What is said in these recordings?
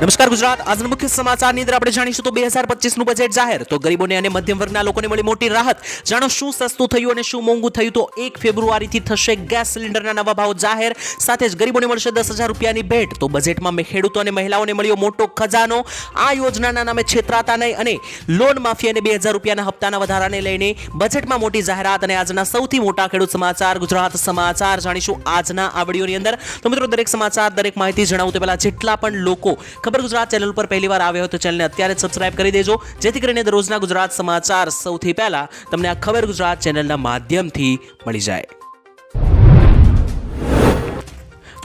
નમસ્કાર ગુજરાત. આજના મુખ્ય સમાચારની અંદર આપણે જાણીશું તો બે હજાર પચીસનું બજેટ જાહેર. તો ગરીબોને અને મધ્યમ વર્ગના લોકોને મળી મોટી રાહત. જાણો શું સસ્તું થયું અને શું મોંઘું થયું? તો એક ફેબ્રુઆરીથી થશે ગેસ સિલિન્ડરના નવા ભાવ જાહેર. સાથે જ ગરીબોને મળશે દસ હજાર રૂપિયાની ભેટ. તો બજેટમાં ખેડૂતો અને મહિલાઓને મળ્યો મોટો ખજાનો. આ યોજનાના નામે છેતરાતા નહીં અને લોન માફી અને બે હજાર રૂપિયાના હપ્તાના વધારાને લઈને બજેટમાં મોટી જાહેરાત. અને આજના સૌથી મોટા ખેડૂત સમાચાર, ગુજરાત સમાચાર જાણીશું આજના આ વિડીયોની અંદર. તો મિત્રો, દરેક સમાચાર, દરેક માહિતી જણાવું તે પહેલાં જેટલા પણ લોકો ખબર ગુજરાત ચેનલ પર પહેલી વાર આવ્યા તો ચેનલને અત્યારે જ સબસ્ક્રાઇબ કરી દેજો. જેથી કરીને દરરોજના ગુજરાત સમાચાર સૌથી પહેલાં તમને આ ખબર ગુજરાત ચેનલના માધ્યમથી મળી જાય.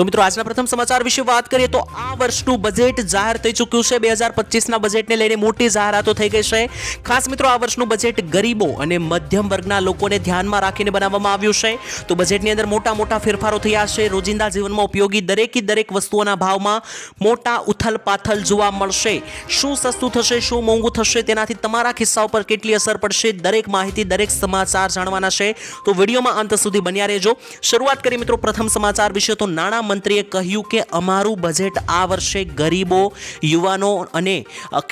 તો મિત્રો, આજના પ્રથમ સમાચાર વિશે વાત કરીએ તો આ વર્ષનું બજેટ જાહેર થઈ ચૂક્યું છે. બે હજાર પચીસના બજેટને લઈને મોટી જાહેરાતો થઈ ગઈ છે. ખાસ મિત્રો, આ વર્ષનું બજેટ ગરીબો અને મધ્યમ વર્ગના લોકોને ધ્યાનમાં રાખીને બનાવવામાં આવ્યું છે. તો બજેટની અંદર મોટા મોટા ફેરફારો થયા છે. રોજિંદા જીવનમાં ઉપયોગી દરેકી દરેક વસ્તુઓના ભાવમાં મોટા ઉથલપાથલ જોવા મળશે. શું સસ્તું થશે, શું મોંઘું થશે, તેનાથી તમારા ખિસ્સા ઉપર કેટલી અસર પડશે, દરેક માહિતી, દરેક સમાચાર જાણવાના છે. તો વિડીયોમાં અંત સુધી બન્યા રહેજો. શરૂઆત કરી મિત્રો, પ્રથમ સમાચાર વિશે. તો નાણાં મંત્રીએ કહ્યું કે અમારું બજેટ આ વર્ષે ગરીબો, યુવાનો અને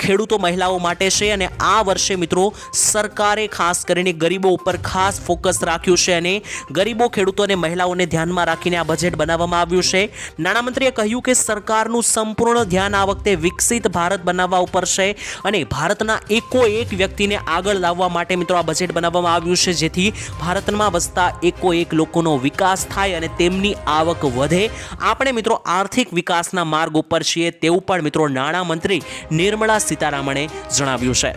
ખેડૂતો મહિલાઓ માટે છે અને આ વર્ષે મિત્રો સરકારે ખાસ કરીને ગરીબો ઉપર ખાસ ફોકસ રાખ્યું છે અને ગરીબો, ખેડૂતો અને મહિલાઓને ધ્યાનમાં રાખીને આ બજેટ બનાવવામાં આવ્યું છે. નાણામંત્રીએ કહ્યું કે સરકારનું સંપૂર્ણ ધ્યાન આ વખતે વિકસિત ભારત બનાવવા ઉપર છે અને ભારતના એકો એક વ્યક્તિને આગળ લાવવા માટે મિત્રો આ બજેટ બનાવવામાં આવ્યું છે જેથી ભારતમાં વસતા એકો એક લોકોનો વિકાસ થાય અને તેમની આવક વધે. આપણે મિત્રો આર્થિક વિકાસના માર્ગ ઉપર છીએ તેવું પણ મિત્રો નાણામંત્રી નિર્મળા સીતારામણે જણાવ્યું છે.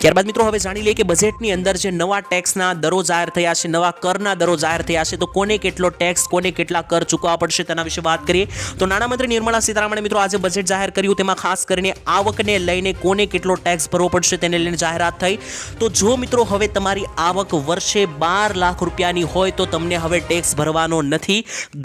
ત્યારબાદ મિત્રો હવે જાણી લઈએ કે બજેટની અંદર જે નવા ટેક્સના દરો જાહેર થયા છે, નવા કરના દરો જાહેર થયા છે, તો કોને કેટલો ટેક્સ કોને કેટલા કર ચૂકવવા પડશે તેના વિશે વાત કરીએ. તો નાણામંત્રી નિર્મલા સીતારામણે મિત્રો આજે બજેટ જાહેર કર્યું, તેમાં ખાસ કરીને આવકને લઈને કોને કેટલો ટેક્સ ભરવો પડશે તેને લઈને જાહેરાત થઈ. તો જો મિત્રો હવે તમારી આવક વર્ષે બાર લાખ રૂપિયાની હોય તો તમને હવે ટેક્સ ભરવાનો નથી.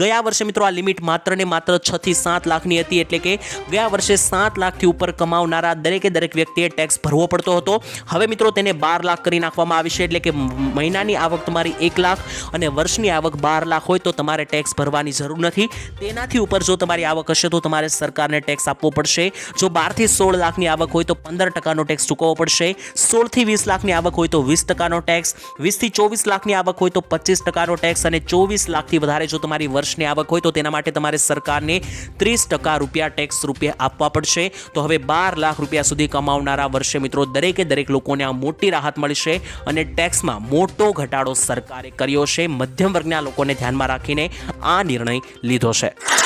ગયા વર્ષે મિત્રો આ લિમિટ માત્ર ને માત્ર છ થી સાત લાખની હતી, એટલે કે ગયા વર્ષે સાત લાખથી ઉપર કમાવનારા દરેકે દરેક વ્યક્તિએ ટેક્સ ભરવો પડતો હતો. હવે મિત્રો તેને બાર લાખ કરી નાખવામાં આવી છે એટલે કે મહિનાની આવક તમારી એક લાખ અને વર્ષની આવક બાર લાખ હોય તો તમારે ટેક્સ ભરવાની જરૂર નથી. તેનાથી ઉપર જો તમારી આવક હશે તો તમારે સરકારને ટેક્સ આપવો પડશે. જો બારથી સોળ લાખની આવક હોય તો પંદર ટકાનો ટેક્સ ચૂકવવો પડશે. સોળથી વીસ લાખની આવક હોય તો વીસ ટકાનો ટેક્સ વીસથી ચોવીસ લાખની આવક હોય તો પચીસ ટકાનો ટેક્સ અને ચોવીસ લાખથી વધારે જો તમારી વર્ષની આવક હોય તો તેના માટે તમારે સરકારને ત્રીસ ટકા રૂપિયા ટેક્સ રૂપિયા આપવા પડશે. તો હવે બાર લાખ રૂપિયા સુધી કમાવનારા વર્ષે મિત્રો દરેકે દરેક લોકોને આ મોટી રાહત મળશે અને ટેક્સમાં મોટો ઘટાડો સરકારે કર્યો છે. મધ્યમ વર્ગના લોકોને ધ્યાનમાં રાખીને આ નિર્ણય લીધો છે.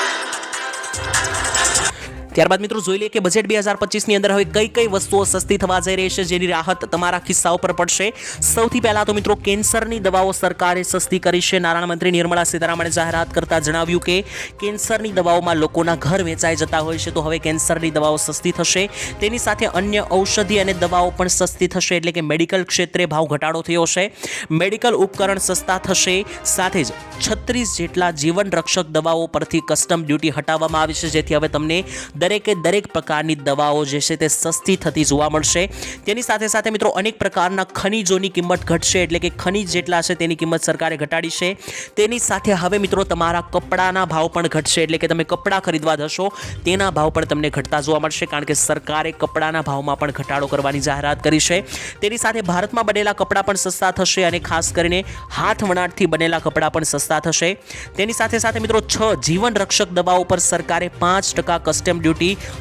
ત્યારબાદ મિત્રો જોઈ લઈએ કે બજેટ બે હજાર પચીસની અંદર હવે કઈ કઈ વસ્તુઓ સસ્તી થવા જઈ રહી છે, જેની રાહત તમારા ખિસ્સા ઉપર પડશે. સૌથી પહેલા તો મિત્રો કેન્સરની દવાઓ સરકારે સસ્તી કરી છે. નાણામંત્રી નિર્મળા સીતારામણે જાહેરાત કરતા જણાવ્યું કે કેન્સરની દવાઓમાં લોકોના ઘર વેચાઈ જતા હોય છે, તો હવે કેન્સરની દવાઓ સસ્તી થશે. તેની સાથે અન્ય ઔષધિ અને દવાઓ પણ સસ્તી થશે, એટલે કે મેડિકલ ક્ષેત્રે ભાવ ઘટાડો થયો છે. મેડિકલ ઉપકરણ સસ્તા થશે, સાથે જ છત્રીસ જેટલા જીવન રક્ષક દવાઓ પરથી કસ્ટમ ડ્યુટી હટાવવામાં આવી છે, જેથી હવે તમને દરેકે દરેક પ્રકારની દવાઓ જે છે તે સસ્તી થતી જોવા મળશે. તેની સાથે સાથે મિત્રો અનેક પ્રકારના ખનીજોની કિંમત ઘટશે એટલે કે ખનીજ જેટલા છે તેની કિંમત સરકારે ઘટાડી છે. તેની સાથે હવે મિત્રો તમારા કપડાના ભાવ પણ ઘટશે એટલે કે તમે કપડાં ખરીદવા જશો તેના ભાવ પણ તમને ઘટતા જોવા મળશે કારણ કે સરકારે કપડાના ભાવમાં પણ ઘટાડો કરવાની જાહેરાત કરી છે. તેની સાથે ભારતમાં બનેલા કપડાં પણ સસ્તા થશે અને ખાસ કરીને હાથ વણાટથી બનેલા કપડાં પણ સસ્તા થશે. તેની સાથે સાથે મિત્રો છ જીવન રક્ષક દવાઓ પર સરકારે પાંચ ટકા કસ્ટમ ડ્યુટી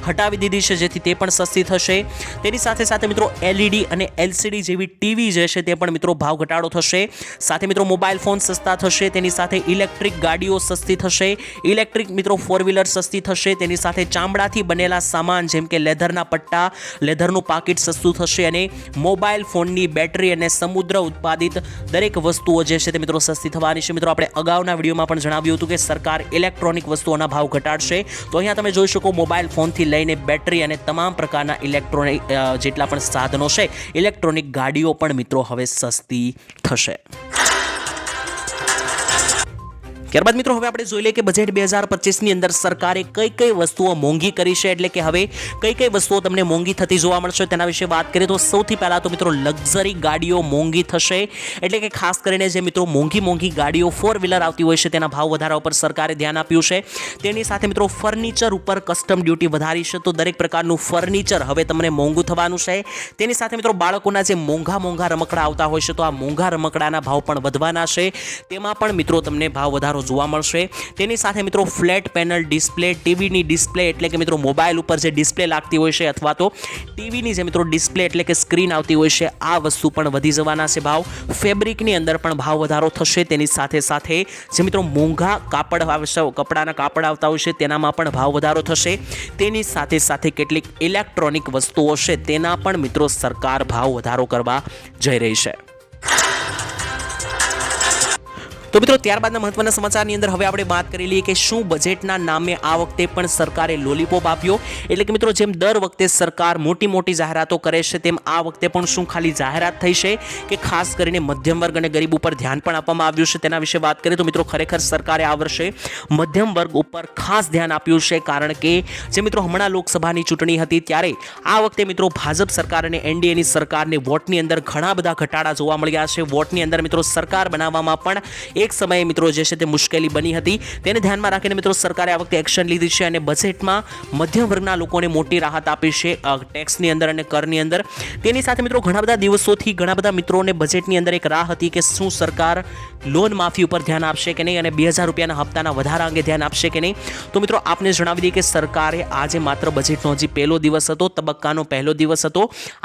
હટાવી દીધી છે, જેથી તે પણ સસ્તી થશે. તેની સાથે સાથે મિત્રો એલઈડી અને એલસીડી જેવી ટીવી જે છે, તે પણ મિત્રો ભાવ ઘટાડો થશે. સાથે મિત્રો મોબાઈલ ફોન સસ્તા થશે, તેની સાથે ઇલેક્ટ્રિક ગાડીઓ સસ્તી થશે. ઇલેક્ટ્રિક મિત્રો ફોર વ્હીલર સસ્તી થશે, તેની સાથે ચામડાથી બનેલા સામાન જેમ કે લેધરના પટ્ટા, લેધરનું પાકીટ સસ્તું થશે અને મોબાઈલ ફોનની બેટરી અને સમુદ્ર ઉત્પાદિત દરેક વસ્તુઓ જે છે, તે મિત્રો સસ્તી થવાની છે. મિત્રો, આપણે અગાઉના વિડીયોમાં પણ જણાવ્યું હતું કે સરકાર ઇલેક્ટ્રોનિક વસ્તુઓના ભાવ ઘટાડશે. તો અહીંયા તમે જોઈ શકો મોબાઈલ ફોનથી લઈને બેટરી અને તમામ પ્રકારના ઇલેક્ટ્રોનિક જેટલા પણ સાધનો છે, ઇલેક્ટ્રોનિક ગાડીઓ પણ મિત્રો હવે સસ્તી થશે. ત્યારબાદ મિત્રો હવે આપણે જોઈ લઈએ કે બજેટ બે હજાર પચીસની અંદર સરકારે કઈ કઈ વસ્તુઓ મોંઘી કરી છે, એટલે કે હવે કઈ કઈ વસ્તુઓ તમને મોંઘી થતી જોવા મળશે તેના વિશે વાત કરીએ તો સૌથી પહેલાં તો મિત્રો લક્ઝરી ગાડીઓ મોંઘી થશે, એટલે કે ખાસ કરીને જે મિત્રો મોંઘી મોંઘી ગાડીઓ ફોર વ્હીલર આવતી હોય છે તેના ભાવ વધારા ઉપર સરકારે ધ્યાન આપ્યું છે. તેની સાથે મિત્રો ફર્નિચર ઉપર કસ્ટમ ડ્યુટી વધારી છે, તો દરેક પ્રકારનું ફર્નિચર હવે તમને મોંઘું થવાનું છે. તેની સાથે મિત્રો બાળકોના જે મોંઘા મોંઘા રમકડા આવતા હોય છે, તો આ મોંઘા રમકડાના ભાવ પણ વધવાના છે. તેમાં પણ મિત્રો તમને ભાવ વધારો જોવા મળશે. તેની સાથે મિત્રો ફ્લેટ પેનલ ડિસ્પ્લે, ટીવીની ડિસ્પ્લે એટલે કે મિત્રો મોબાઈલ ઉપર જે ડિસ્પ્લે લાગતી હોય છે અથવા તો ટીવીની જે મિત્રો ડિસ્પ્લે એટલે કે સ્ક્રીન આવતી હોય છે, આ વસ્તુ પણ વધી જવાના છે ભાવ. ફેબ્રિકની અંદર પણ ભાવ વધારો થશે. તેની સાથે સાથે જે મિત્રો મોંઘા કાપડ આવશે કપડાના કાપડ આવતા હોય છે, તેનામાં પણ ભાવ વધારો થશે. તેની સાથે સાથે કેટલીક ઇલેક્ટ્રોનિક વસ્તુઓ છે, તેના પણ મિત્રો સરકાર ભાવ વધારો કરવા જઈ રહી છે. તો મિત્રો, ત્યારબાદના મહત્વના સમાચારની અંદર હવે આપણે વાત કરી લઈએ કે શું બજેટના નામે આ વખતે પણ સરકારે લોલીપોપ આપ્યો. એટલે કે મિત્રો, જેમ દર વખતે સરકાર મોટી મોટી જાહેરાતો કરે છે, તેમ આ વખતે પણ શું ખાલી જાહેરાત થઈ છે કે ખાસ કરીને મધ્યમ વર્ગ અને ગરીબ ઉપર ધ્યાન પણ આપવામાં આવ્યું છે. તેના વિશે વાત કરીએ તો મિત્રો, ખરેખર સરકારે આ વર્ષે મધ્યમ વર્ગ ઉપર ખાસ ધ્યાન આપ્યું છે, કારણ કે જે મિત્રો હમણાં લોકસભાની ચૂંટણી હતી, ત્યારે આ વખતે મિત્રો ભાજપ સરકાર અને એનડીએની સરકારને વોટની અંદર ઘણા બધા ઘટાડા જોવા મળ્યા છે. વોટની અંદર મિત્રો સરકાર બનાવવામાં પણ એક સમયે મિત્રો જે છે તે મુશ્કેલી બની હતી. તેને ધ્યાનમાં રાખીને મિત્રો સરકારે આ વખતે એક્શન લીધી છે અને બજેટમાં મધ્યમ વર્ગના લોકોને મોટી રાહત આપી છે ટેક્સની અંદર અને કરની અંદર. તેની સાથે મિત્રો ઘણા બધા દિવસોથી ઘણા બધા મિત્રોને બજેટની અંદર એક રાહ હતી કે શું સરકાર લોન માફી ઉપર ધ્યાન આપશે કે નહીં અને બે હજાર રૂપિયાના હપ્તાના વધારા અંગે ધ્યાન આપશે કે નહીં. તો મિત્રો આપને જણાવી દઈએ કે સરકારે આજે માત્ર બજેટનો હજી પહેલો દિવસ હતો, તબક્કાનો પહેલો દિવસ હતો.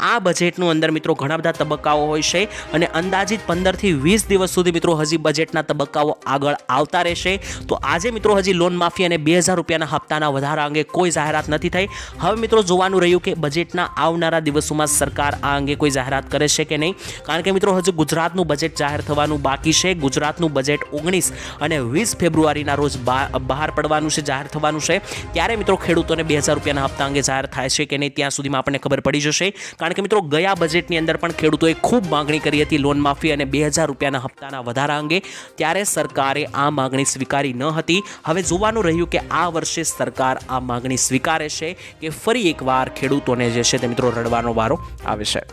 આ બજેટનું અંદર મિત્રો ઘણા બધા તબક્કાઓ હોય છે અને અંદાજિત પંદરથી વીસ દિવસ સુધી મિત્રો હજી બજેટના તબક્કાઓ આગળ આવતા રહેશે. તો આજે મિત્રો હજી લોન માફી અને બે હજાર રૂપિયાના હપ્તાના વધારા અંગે કોઈ જાહેરાત નથી થઈ. હવે મિત્રો જોવાનું રહ્યું કે બજેટના આવનારા દિવસોમાં સરકાર આ અંગે કોઈ જાહેરાત કરે છે કે નહીં. કારણ કે મિત્રો હજુ ગુજરાતનું બજેટ જાહેર થવાનું બાકી છે. ગુજરાતનું બજેટ ઓગણીસ અને વીસ ફેબ્રુઆરીના રોજ બહાર પડવાનું છે, જાહેર થવાનું છે. ત્યારે મિત્રો ખેડૂતોને બે હજાર રૂપિયાના હપ્તા અંગે જાહેર થાય છે કે નહીં ત્યાં સુધીમાં આપણને ખબર પડી જશે. કારણ કે મિત્રો ગયા બજેટની અંદર પણ ખેડૂતોએ ખૂબ માંગણી કરી હતી લોન માફી અને બે હજાર રૂપિયાના હપ્તાના વધારા અંગે. ત્યારે સરકારે આ માગણી સ્વીકારી ન હતી. હવે જોવાનું રહ્યું કે આ વર્ષે સરકાર આ માગણી સ્વીકારે છે કે ફરી એકવાર ખેડૂતોને જે છે તે મિત્રો રડવાનો વારો આવે છે.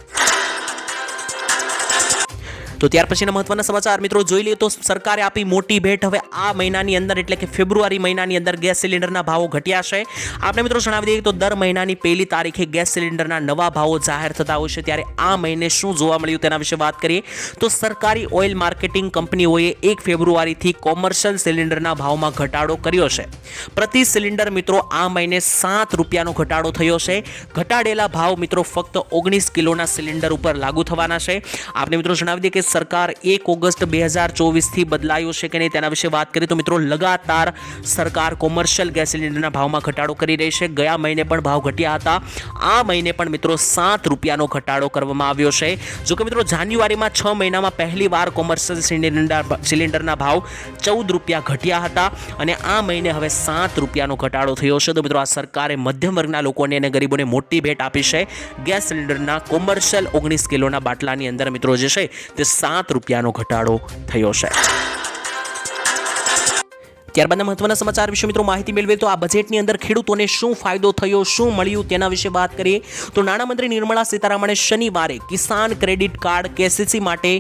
તો ત્યાર પછીના મહત્વના સમાચાર, મિત્રો જોઈ લઈએ તો સરકારે આપી મોટી ભેટ. હવે આ મહિનાની અંદર એટલે કે ફેબ્રુઆરી મહિનાની અંદર ગેસ સિલિન્ડરના ભાવો ઘટ્યા છે. આપણે મિત્રો જણાવી દઈએ તો દર મહિનાની પહેલી તારીખે ગેસ સિલિન્ડરના નવા ભાવો જાહેર થતા હોય છે. ત્યારે આ મહિને શું જોવા મળ્યું તેના વિશે વાત કરીએ. તો સરકારી ઓઇલ માર્કેટિંગ કંપનીઓએ એક ફેબ્રુઆરીથી કોમર્શિયલ સિલિન્ડરના ભાવમાં ઘટાડો કર્યો છે. પ્રતિ સિલિન્ડર મિત્રો આ મહિને સાત રૂપિયાનો ઘટાડો થયો છે. ઘટાડેલા ભાવ મિત્રો ફક્ત ઓગણીસ કિલોના સિલિન્ડર ઉપર લાગુ થવાના છે. આપણે મિત્રો જણાવી દઈએ કે સરકાર એક ઓગસ્ટ બે હજાર ચોવીસથી બદલાયો છે કે નહીં તેના વિશે વાત કરીએ તો મિત્રો લગાતાર સરકાર કોમર્શિયલ ગેસ સિલિન્ડરના ભાવમાં ઘટાડો કરી રહી છે. ગયા મહિને પણ ભાવ ઘટ્યા હતા. આ મહિને પણ મિત્રો સાત રૂપિયાનો ઘટાડો કરવામાં આવ્યો છે. જો કે મિત્રો જાન્યુઆરીમાં છ મહિનામાં પહેલી વાર કોમર્શિયલ સિલિન્ડર સિલિન્ડરના ભાવ ચૌદ રૂપિયા ઘટ્યા હતા અને આ મહિને હવે સાત રૂપિયાનો ઘટાડો થયો છે. તો મિત્રો આ સરકારે મધ્યમ વર્ગના લોકોને અને ગરીબોને મોટી ભેટ આપી છે. ગેસ સિલિન્ડરના કોમર્શિયલ ઓગણીસ કિલોના બાટલાની અંદર મિત્રો જે છે તે સાત રૂપિયાનો ઘટાડો થયો છે. ત્યારબાદના મહત્વના સમાચાર વિશે મિત્રો માહિતી મેળવીએ તો આ બજેટની અંદર ખેડૂતોને શું ફાયદો થયો, શું મળ્યું તેના વિશે વાત કરીએ. તો નાણામંત્રી નિર્મલા સીતારામણે શનિવારે કિસાન ક્રેડિટ કાર્ડ કેસીસી માટે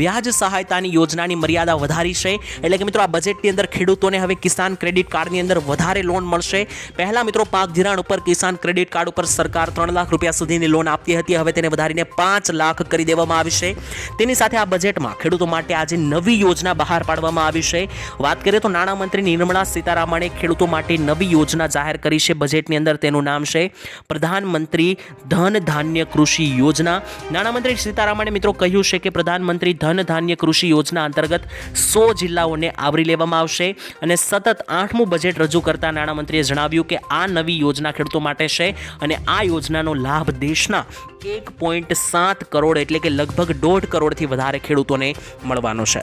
વ્યાજ સહાયતાની યોજનાની મર્યાદા વધારી છે. એટલે કે મિત્રો આ બજેટની અંદર ખેડૂતોને હવે કિસાન ક્રેડિટ કાર્ડની અંદર વધારે લોન મળશે. પહેલાં મિત્રો પાક ધિરાણ ઉપર કિસાન ક્રેડિટ કાર્ડ ઉપર સરકાર ત્રણ લાખ રૂપિયા સુધીની લોન આપતી હતી. હવે તેને વધારીને પાંચ લાખ કરી દેવામાં આવી છે. તેની સાથે આ બજેટમાં ખેડૂતો માટે આજે નવી યોજના બહાર પાડવામાં આવી છે. વાત કરીએ તો નાણામંત્રી નિર્મલા સીતારામણે ખેડૂતો માટે નવી યોજના જાહેર કરી છે. બજેટની અંદર તેનું નામ છે પ્રધાનમંત્રી ધન ધાન્ય કૃષિ યોજના. નાણામંત્રી સીતારામણે મિત્રો કહ્યું છે કે પ્રધાનમંત્રી ધન ધાન્ય કૃષિ યોજના અંતર્ગત સો જિલ્લાઓને આવરી લેવામાં આવશે અને સતત આઠમું બજેટ રજૂ કરતા નાણામંત્રીએ જણાવ્યું કે આ નવી યોજના ખેડૂતો માટે છે અને આ યોજનાનો લાભ દેશના એક પોઈન્ટ સાત કરોડ એટલે કે લગભગ દોઢ કરોડથી વધારે ખેડૂતોને મળવાનો છે.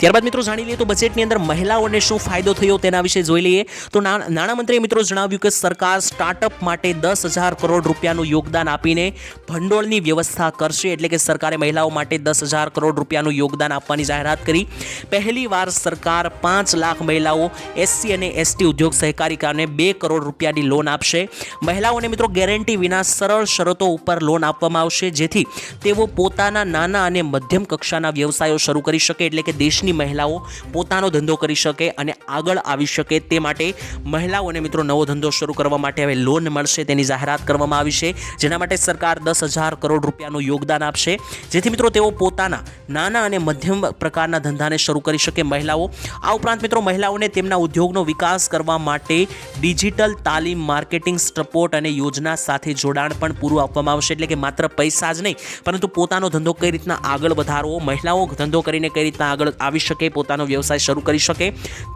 ત્યારબાદ મિત્રો જાણી લઈએ તો બજેટની અંદર મહિલાઓને શું ફાયદો થયો તેના વિશે જોઈ લઈએ. તો નાણામંત્રીએ મિત્રો જણાવ્યું કે સરકાર સ્ટાર્ટઅપ માટે દસ હજાર કરોડ રૂપિયાનું યોગદાન આપીને ભંડોળની વ્યવસ્થા કરશે એટલે કે સરકારે મહિલાઓ માટે દસ હજાર કરોડ રૂપિયાનું યોગદાન આપવાની જાહેરાત કરી. પહેલીવાર સરકાર પાંચ લાખ મહિલાઓ એસસી અને એસટી ઉદ્યોગ સહકારિકાને બે કરોડ રૂપિયાની લોન આપશે. મહિલાઓને મિત્રો ગેરંટી વિના સરળ શરતો ઉપર લોન આપવામાં આવશે, જેથી તેઓ પોતાના નાના અને મધ્યમ કક્ષાના વ્યવસાયો શરૂ કરી શકે એટલે કે દેશની મહિલાઓ પોતાનો ધંધો કરી શકે અને આગળ આવી શકે તે માટે મહિલાઓને મિત્રો નવો ધંધો શરૂ કરવા માટે હવે લોન મળશે, તેની જાહેરાત કરવામાં આવી છે. જેના માટે સરકાર દસ હજાર કરોડ રૂપિયાનું યોગદાન આપશે. જેથી મિત્રો તેઓ પોતાના નાના અને મધ્યમ પ્રકારના ધંધાને શરૂ કરી શકે. મહિલાઓ, આ ઉપરાંત મિત્રો મહિલાઓને તેમના ઉદ્યોગનો વિકાસ કરવા માટે ડિજિટલ તાલીમ, માર્કેટિંગ સપોર્ટ અને યોજના સાથે જોડાણ પણ પૂરું આપવામાં આવશે. એટલે કે માત્ર પૈસા જ નહીં, પરંતુ પોતાનો ધંધો કઈ રીતના આગળ વધારવો, મહિલાઓ ધંધો કરીને કઈ રીતના આગળ આવી શકે, પોતાનો વ્યવસાય શરૂ કરી શકે.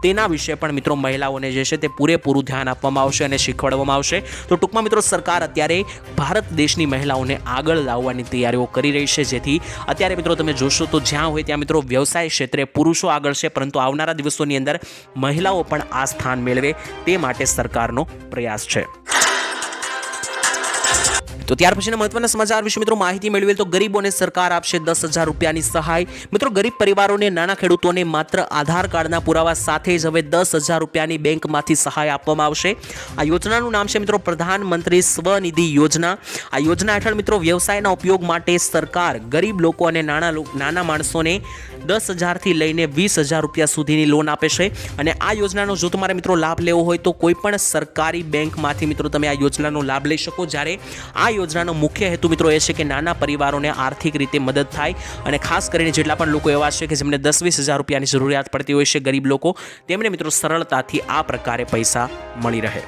તેના વિશે પણ મિત્રો મહિલાઓને જે છે તે પૂરેપૂરું ધ્યાન આપવામાં આવશે અને શીખવાડવામાં આવશે. તો ટૂંકમાં મિત્રો સરકાર અત્યારે ભારત દેશની મહિલાઓને આગળ લાવવાની તૈયારીઓ કરી રહી છે. જેથી અત્યારે મિત્રો તમે જોશો તો જ્યાં હોય ત્યાં મિત્રો વ્યવસાય ક્ષેત્રે પુરુષો આગળ છે, પરંતુ આવનારા દિવસોની અંદર મહિલાઓ પણ આ સ્થાન મેળવે તે માટે સરકારનો પ્રયાસ છે. તો ત્યાર પછીના મહત્વના સમાચાર વિશે મિત્રો માહિતી મેળવેલ તો ગરીબોને સરકાર આપશે દસ હજાર રૂપિયાની સહાય. મિત્રો ગરીબ પરિવારોને, નાના ખેડૂતોને માત્ર આધાર કાર્ડના પુરાવા સાથે જ હવે દસ હજાર રૂપિયાની બેંકમાંથી સહાય આપવામાં આવશે. આ યોજનાનું નામ છે મિત્રો પ્રધાનમંત્રી સ્વનિધિ યોજના. આ યોજના હેઠળ મિત્રો વ્યવસાયના ઉપયોગ માટે સરકાર ગરીબ લોકો અને નાના નાના માણસોને દસ હજારથી લઈને વીસ હજાર રૂપિયા સુધીની લોન આપે છે. અને આ યોજનાનો જો તમારે મિત્રો લાભ લેવો હોય તો કોઈ પણ સરકારી બેંકમાંથી મિત્રો તમે આ યોજનાનો લાભ લઈ શકો. જ્યારે આ યોજનાનો મુખ્ય હેતુ મિત્રો એ છે કે નાના પરિવારોને આર્થિક રીતે મદદ થાય અને ખાસ કરીને જેટલા પણ લોકો એવા છે કે જેમને દસ વીસ હજાર રૂપિયાની જરૂરિયાત પડતી હોય છે, ગરીબ લોકો, તેમને મિત્રો સરળતાથી આ પ્રકારે પૈસા મળી રહે.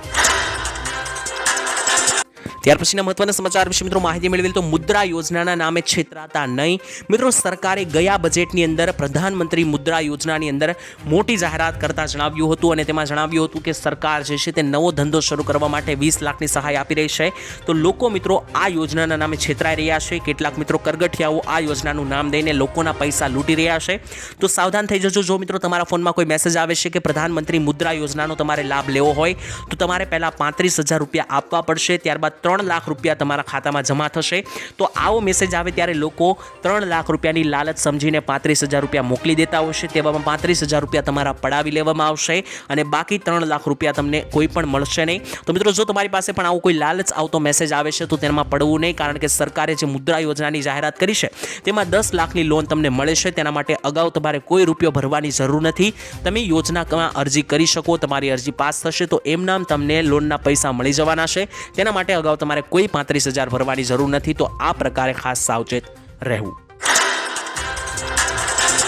ત્યાર પછીના મહત્વના સમાચાર વિશે મિત્રો માહિતી મેળવેલ તો મુદ્રા યોજનાના નામે છેતરાતા નહીં. મિત્રો સરકારે ગયા બજેટની અંદર પ્રધાનમંત્રી મુદ્રા યોજનાની અંદર મોટી જાહેરાત કરતા જણાવ્યું હતું અને તેમાં જણાવ્યું હતું કે સરકાર જે છે તે નવો ધંધો શરૂ કરવા માટે વીસ લાખની સહાય આપી રહી છે. તો લોકો મિત્રો આ યોજનાના નામે છેતરાઈ રહ્યા છે. કેટલાક મિત્રો કરગઠિયાઓ આ યોજનાનું નામ દઈને લોકોના પૈસા લૂંટી રહ્યા છે. તો સાવધાન થઈ જજો. જો મિત્રો તમારા ફોનમાં કોઈ મેસેજ આવે છે કે પ્રધાનમંત્રી મુદ્રા યોજનાનો તમારે લાભ લેવો હોય, તો તમારે પહેલાં પાંત્રીસ હજાર રૂપિયા આપવા પડશે. ત્યારબાદ ત્રણ લાખ રૂપિયા તમારા ખાતામાં જમા થશે. તો આવો મેસેજ આવે ત્યારે લોકો ત્રણ લાખ રૂપિયાની લાલચ સમજીને પાંત્રીસ હજાર રૂપિયા મોકલી દેતા હોય છે. તેવામાં પાંત્રીસ હજાર રૂપિયા તમારા પડાવી લેવામાં આવશે અને બાકી ત્રણ લાખ રૂપિયા તમને કોઈ પણ મળશે નહીં. તો મિત્રો, જો તમારી પાસે પણ આવો કોઈ લાલચ આવતો મેસેજ આવે છે, તો તેમાં પડવું નહીં, કારણ કે સરકારે જે મુદ્રા યોજનાની જાહેરાત કરી છે, તેમાં દસ લાખની લોન તમને મળે છે. તેના માટે અગાઉ તમારે કોઈ રૂપિયો ભરવાની જરૂર નથી. તમે યોજનામાં અરજી કરી શકો, તમારી અરજી પાસ થશે, તો એમ નામ તમને લોનના પૈસા મળી જવાના છે. તેના માટે અગાઉ તમારે કોઈ પાંત્રીસ હજાર ભરવાની જરૂર નથી તો આ પ્રકારે ખાસ સાવચેત રહેવું.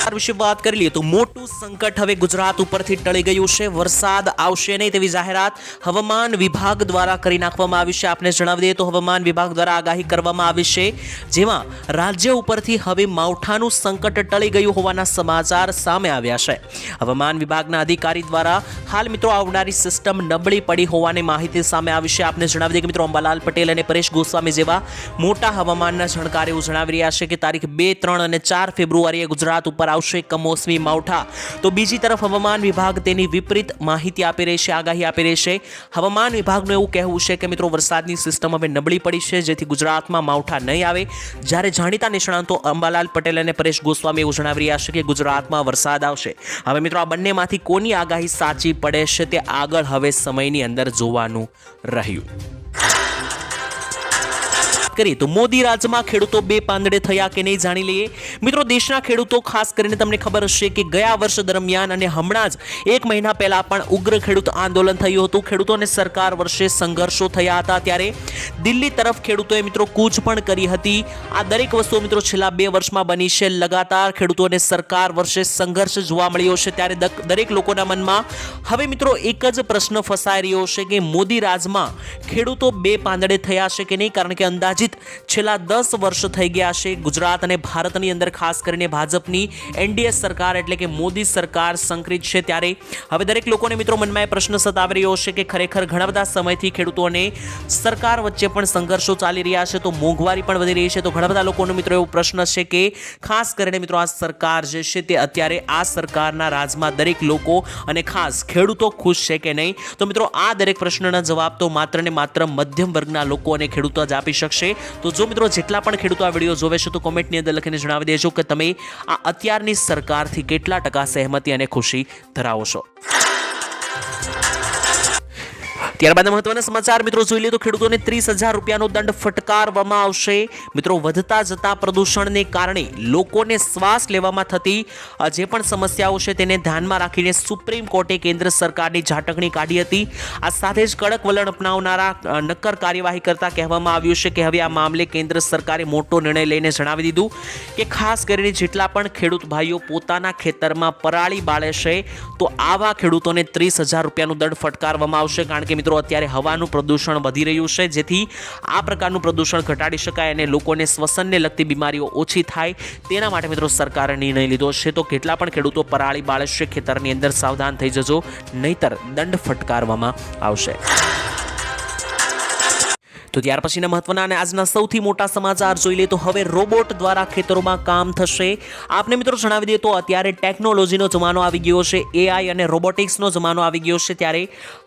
આ વિશે વાત કરી લઈએ તો મોટું સંકટ હવે ગુજરાત ઉપરથી ટળી ગયું છે. વરસાદ આવશે નહીં તેવી જાહેરાત હવામાન વિભાગ દ્વારા કરી નાખવામાં આવી છે. આપને જણાવી દઈએ તો હવામાન વિભાગ દ્વારા આગાહી કરવામાં આવી છે. જેમાં રાજ્ય ઉપરથી હવે માવઠાનું સંકટ ટળી ગયું હોવાના સમાચાર સામે આવ્યા છે. હવામાન વિભાગના અધિકારી દ્વારા હાલ મિત્રો આવનારી સિસ્ટમ નબળી પડી હોવાની માહિતી સામે આવી છે. આપને જણાવી દઈએ કે મિત્રો અંબાલાલ પટેલ અને પરેશ ગોસ્વામી જેવા મોટા હવામાનના જાણકાર એવું જણાવી રહ્યા છે કે તારીખ બે, ત્રણ અને ચાર ફેબ્રુઆરીએ ગુજરાત ઉપર આવશે કમોસમી માવઠા. તો બીજી તરફ હવામાન વિભાગ તેની વિપરીત માહિતી આપી રહી છે, આગાહી આપી રહી છે. હવામાન વિભાગનું એવું કહેવું છે કે મિત્રો વરસાદની સિસ્ટમ હવે નબળી પડી છે, જેથી ગુજરાતમાં માવઠા નહીં આવે. જ્યારે જાણીતા નિષ્ણાંતો અંબાલાલ પટેલ અને પરેશ ગોસ્વામી એવું જણાવી રહ્યા છે કે ગુજરાતમાં વરસાદ આવશે. હવે મિત્રો આ બંનેમાંથી કોની આગાહી સાચી પડે છે તે આગળ હવે સમયની અંદર જોવાનું રહ્યું. કરીએ તો મોદી રાજમાં ખેડૂતો બે પાંદડે થયા કે નહીં જાણી લઈએ? મિત્રો, દેશના ખેડૂતો, ખાસ કરીને તમને ખબર હશે કે ગયા વર્ષ દરમિયાન અને હમણાં જ એક મહિના પહેલા પણ ઉગ્ર ખેડૂત આંદોલન થયું હતું. ખેડૂતોને સરકાર વર્ષે સંઘર્ષો થયા હતા ત્યારે દિલ્હી તરફ ખેડૂતોએ મિત્રો કૂચ પણ કરી હતી. આ દરેક વસ્તુઓ મિત્રો છેલ્લા બે વર્ષમાં બની છે. લગાતાર ખેડૂતોને સરકાર વર્ષે સંઘર્ષ જોવા મળ્યો છે ત્યારે દરેક લોકોના મનમાં હવે મિત્રો એક જ પ્રશ્ન ફસાઈ રહ્યો છે કે મોદી રાજમાં ખેડૂતો બે પાંદડે થયા છે કે નહીં? કારણ કે અંદાજિત અંદાજિત છેલ્લા દસ વર્ષ થઈ ગયા છે. ગુજરાત અને ભારતની અંદર ખાસ કરીને ભાજપની એનડીએ સરકાર એટલે કે મોદી સરકાર સંકરિત છે ત્યારે હવે દરેક લોકોને મિત્રો મનમાં એ પ્રશ્ન સતાવી રહ્યો છે કે ખરેખર ઘણા બધા સમયથી ખેડૂતોને સરકાર વચ્ચે પણ સંઘર્ષો ચાલી રહ્યા છે તો મોંઘવારી પણ વધી રહી છે તો ઘણા બધા લોકોનો મિત્રો એવો પ્રશ્ન છે કે ખાસ કરીને મિત્રો આ સરકાર જે છે તે અત્યારે આ સરકારના રાજમાં દરેક લોકો અને ખાસ ખેડૂતો ખુશ છે કે નહીં? તો મિત્રો આ દરેક પ્રશ્નના જવાબ તો માત્ર ને માત્ર મધ્યમ વર્ગના લોકો અને ખેડૂતો જ આપી શકશે. તો જો મિત્રો જેટલા પણ ખેડૂતો આ વીડિયો જોવે છે તો કોમેન્ટની અંદર લખીને જણાવી દેજો કે તમે આ અત્યારની સરકારથી કેટલા ટકા સહેમતી અને ખુશી ધરાવો છો. ત્યારબાદ મહત્વના સમાચાર, મિત્રો જોઈ લે તો ખેડૂતોને ત્રીસ હજાર રૂપિયાનો દંડ ફટકારવામાં આવશે. મિત્રો, વધતા જતા પ્રદૂષણને કારણે લોકોને શ્વાસ લેવામાં થતી જે પણ સમસ્યાઓ છે તેને ધ્યાનમાં રાખીને સુપ્રીમ કોર્ટે કેન્દ્ર સરકારની ઝાટકણી કાઢી હતી. આ સાથે જ કડક વલણ અપનાવનારા નક્કર કાર્યવાહી કરતા કહેવામાં આવ્યું છે કે હવે આ મામલે કેન્દ્ર સરકારે મોટો નિર્ણય લઈને જણાવી દીધું કે ખાસ કરીને જેટલા પણ ખેડૂત ભાઈઓ પોતાના ખેતરમાં પરાળી બાળે છે, તો આવા ખેડૂતોને ત્રીસ હજાર રૂપિયાનું દંડ ફટકારવામાં આવશે. કારણ કે મિત્રો અત્યારે હવાનું પ્રદૂષણ વધી રહ્યું છે. જેથી આ પ્રકારનું પ્રદૂષણ ઘટાડી શકાય અને લોકોને શ્વસનને લગતી બીમારીઓ ઓછી થાય તેના માટે મિત્રો સરકારે નિર્ણય લીધો છે. તો કેટલા પણ ખેડૂતો પરાળી બાળશે ખેતરની અંદર સાવધાન થઈ જજો, નહીતર દંડ ફટકારવામાં આવશે. તો ત્યાર પછીના મહત્વના અને આજના સૌથી મોટા સમાચાર જોઈ લે તો હવે રોબોટ દ્વારા ખેતરોમાં કામ થશે. આપને મિત્રો જણાવી દઈએ તો અત્યારે ટેકનોલોજીનો જમાનો આવી ગયો છે એઆઈ અને રોબોટિક્સનો જમાનો આવી ગયો છે ત્યારે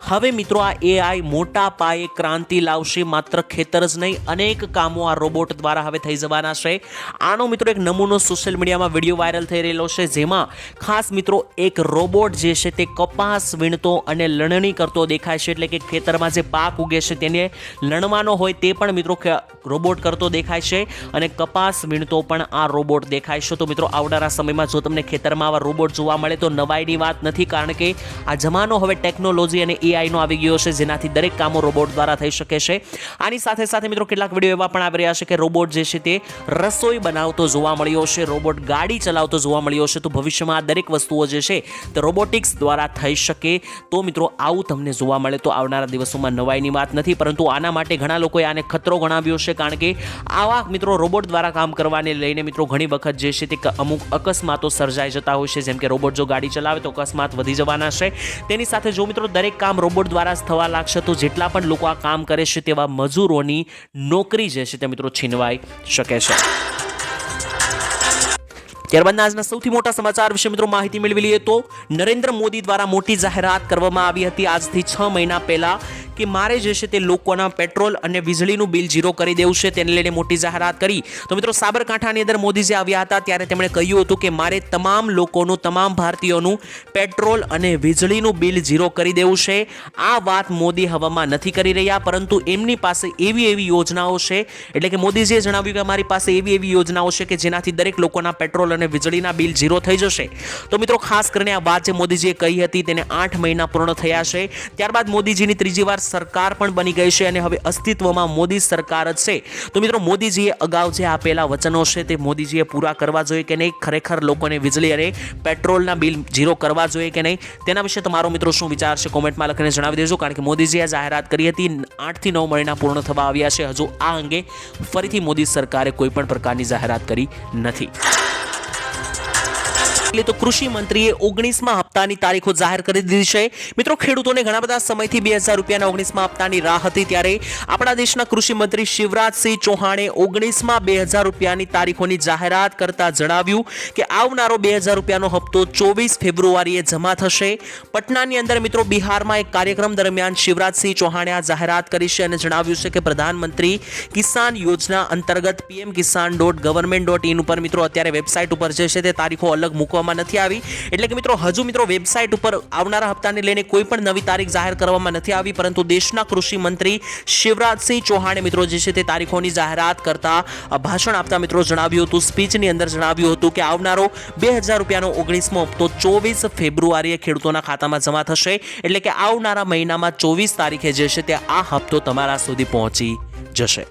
હવે મિત્રો આ એઆઈ મોટા પાયે ક્રાંતિ લાવશે, માત્ર ખેતર જ નહીં, અનેક કામો આ રોબોટ દ્વારા હવે થઈ જવાના છે. આનો મિત્રો એક નમૂનો સોશિયલ મીડિયામાં વીડિયો વાયરલ થઈ રહેલો છે, જેમાં ખાસ મિત્રો એક રોબોટ જે છે તે કપાસ વીણતો અને લણણી કરતો દેખાય છે, એટલે કે ખેતરમાં જે પાક ઉગે છે તેને લણવાનો હોય તે પણ મિત્રો રોબોટ કરતો દેખાય છે અને કપાસ વીણતો પણ આ રોબોટ દેખાય છે. તો મિત્રો આવનારા સમયમાં જો તમને ખેતરમાં આવા રોબોટ જોવા મળે તો નવાઈની વાત નથી કારણ કે આ જમાનો હવે ટેકનોલોજી અને એઆઈનો આવી ગયો છે જેનાથી દરેક કામો રોબોટ દ્વારા થઈ શકે છે. આની સાથે સાથે મિત્રો કેટલાક વીડિયો એવા પણ આવી રહ્યા છે કે રોબોટ જે છે તે રસોઈ બનાવતો જોવા મળ્યો છે, રોબોટ ગાડી ચલાવતો જોવા મળ્યો છે. તો ભવિષ્યમાં આ દરેક વસ્તુઓ જે છે તે રોબોટિક્સ દ્વારા થઈ શકે. તો મિત્રો આવું તમને જોવા મળે તો આવનારા દિવસોમાં નવાઈની વાત નથી પરંતુ આના માટે ઘણા લોકોએ આને ખતરો ગણાવ્યો છે કારણ કે આવા મિત્રો રોબોટ દ્વારા કામ કરવાને લઈને મિત્રો ઘણી વખત જે છે તે અમુક અકસ્માતો સર્જાઈ જતા હોય છે. જેમ કે રોબોટ જો ગાડી ચલાવે તો અકસ્માત વધી જવાના છે. તેની સાથે જો મિત્રો દરેક કામ રોબોટ દ્વારા જ થવા લાગશે તો જેટલા પણ લોકો આ કામ કરે છે તેવા મજૂરોની નોકરી જે છે તે મિત્રો છીનવાઈ શકે છે. ત્યારબાદના આજના સૌથી મોટા સમાચાર વિશે મિત્રો માહિતી મેળવી લઈએ તો નરેન્દ્ર મોદી દ્વારા મોટી જાહેરાત કરવામાં આવી હતી આજથી છ મહિના પહેલા કે મારે જે છે તે લોકોના પેટ્રોલ અને વીજળીનું બિલ ઝીરો કરી દેવું છે, તેને લઈને મોટી જાહેરાત કરી. તો મિત્રો સાબરકાંઠાની અંદર મોદીજી આવ્યા હતા ત્યારે તેમણે કહ્યું હતું કે મારે તમામ લોકોનું, તમામ ભારતીયોનું પેટ્રોલ અને વીજળીનું બિલ ઝીરો કરી દેવું છે. આ વાત મોદી હવામાં નથી કરી રહ્યા, પરંતુ એમની પાસે એવી એવી યોજનાઓ છે. એટલે કે મોદીજીએ જણાવ્યું કે અમારી પાસે એવી એવી યોજનાઓ છે કે જેનાથી દરેક લોકોના પેટ્રોલ અને વીજળીના બિલ ઝીરો થઈ જશે. તો મિત્રો, ખાસ કરીને આ વાત જે મોદીજીએ કહી હતી, તેને આઠ મહિના પૂર્ણ થયા છે. ત્યારબાદ મોદીજીની ત્રીજી વાર સરકાર પણ બની ગઈ છે અને હવે અસ્તિત્વમાં મોદી સરકાર જ છે. તો મિત્રો, મોદીજીએ અગાઉ જે આપેલા વચનો છે, તે મોદીજીએ પૂરા કરવા જોઈએ કે નહીં? ખરેખર લોકોને વીજળી અને પેટ્રોલના બિલ ઝીરો કરવા જોઈએ કે નહીં? તેના વિશે તમારો મિત્રો શું વિચાર છે? કોમેન્ટમાં લખીને જણાવી દેજો, કારણ કે મોદીજીએ જાહેરાત કરી હતી, આઠથી નવ મહિના પૂર્ણ થવા આવ્યા છે. હજુ આ અંગે ફરીથી મોદી સરકારે કોઈ પણ પ્રકારની જાહેરાત કરી નથી. એટલે તો કૃષિ મંત્રીએ ઓગણીસમાં હપ્તાની તારીખો જાહેર કરી દીધી છે. મિત્રો, ખેડૂતોને ઘણા બધા સમયથી બે હજાર રૂપિયાના ઓગણીસમાં હપ્તાની રાહ હતી ત્યારે આપણા દેશના કૃષિ મંત્રી શિવરાજસિંહ ચૌહાણે ઓગણીસમાં બે હજાર રૂપિયાની તારીખોની જાહેરાત કરતા જણાવ્યું કે આવનારો બે હજાર રૂપિયાનો હપ્તો ચોવીસ ફેબ્રુઆરીએ જમા થશે. પટનાની અંદર મિત્રો, બિહારમાં એક કાર્યક્રમ દરમિયાન શિવરાજસિંહ ચૌહાણે આ જાહેરાત કરી છે અને જણાવ્યું છે કે પ્રધાનમંત્રી કિસાન યોજના અંતર્ગત PM Kisan dot government dot in ઉપર મિત્રો, અત્યારે વેબસાઇટ ઉપર જે છે તે તારીખો અલગ મૂકવામાં નથી આવી. એટલે કે મિત્રો, હજુ મિત્રો વેબસાઇટ ઉપર આવનારા હપ્તાને લઈને કોઈ પણ નવી તારીખ જાહેર કરવામાં નથી આવી, પરંતુ દેશના કૃષિ મંત્રી શિવરાજસિંહ ચૌહાણે મિત્રો જે છે તે તારીખોની જાહેરાત કરતા ભાષણ આપતા મિત્રો જણાવ્યું હતું, સ્પીચની અંદર જણાવ્યું હતું કે આવનારો બે હજાર રૂપિયાનો ઓગણીસમો હપ્તો ચોવીસ ફેબ્રુઆરીએ ખેડૂતોના ખાતામાં જમા થશે, એટલે કે આવનારા મહિનામાં ચોવીસ તારીખે જે છે તે આ હપ્તો તમારા સુધી પહોંચી જશે.